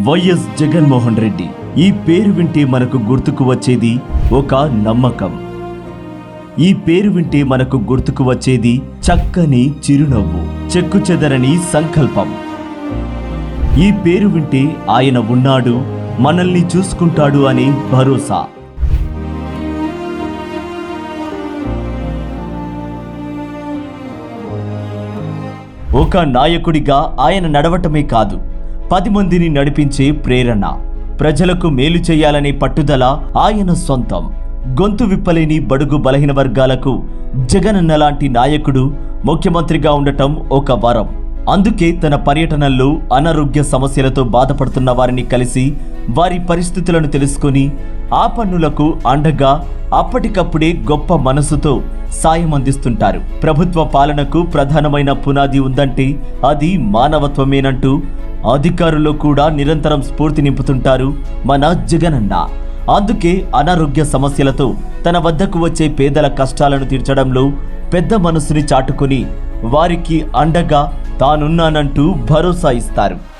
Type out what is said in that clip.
YS Jaganmohan Reddy. ఈ పేరు వింటే మనకు గుర్తుకు వచ్చేది ఒక నమ్మకం. ఈ పేరు వింటే మనకు గుర్తుకు వచ్చేది చక్కని చిరునవ్వు చెక్కు చెదరని సంకల్పం. ఈ పేరు వింటే ఆయన ఉన్నాడు మనల్ని చూసుకుంటాడు అనే భరోసా. ఒక నాయకుడిగా ఆయన నడవటమే కాదు పది మందిని నడిపించే ప్రేరణ. ప్రజలకు మేలు చేయాలనే పట్టుదల ఆయన సొంతం. గొంతు విప్పలేని బడుగు బలహీన వర్గాలకు జగనన్న లాంటి నాయకుడు ముఖ్యమంత్రిగా ఉండటం ఒక వరం. అందుకే తన పర్యటనల్లో అనారోగ్య సమస్యలతో బాధపడుతున్న వారిని కలిసి వారి పరిస్థితులను తెలుసుకొని ఆ పన్నులకు అండగా అప్పటికప్పుడే గొప్ప మనసుతో సాయం అందిస్తుంటారు. ప్రభుత్వ పాలనకు ప్రధానమైన పునాది ఉందంటే అది మానవత్వమేనంటూ అధికారులు కూడా నిరంతరం స్ఫూర్తి నింపుతుంటారు మన జగనన్న. అందుకే అనారోగ్య సమస్యలతో తన వద్దకు వచ్చే పేదల కష్టాలను తీర్చడంలో పెద్ద మనసుని చాటుకుని వారికి అండగా తానున్నానంటూ భరోసా ఇస్తారు.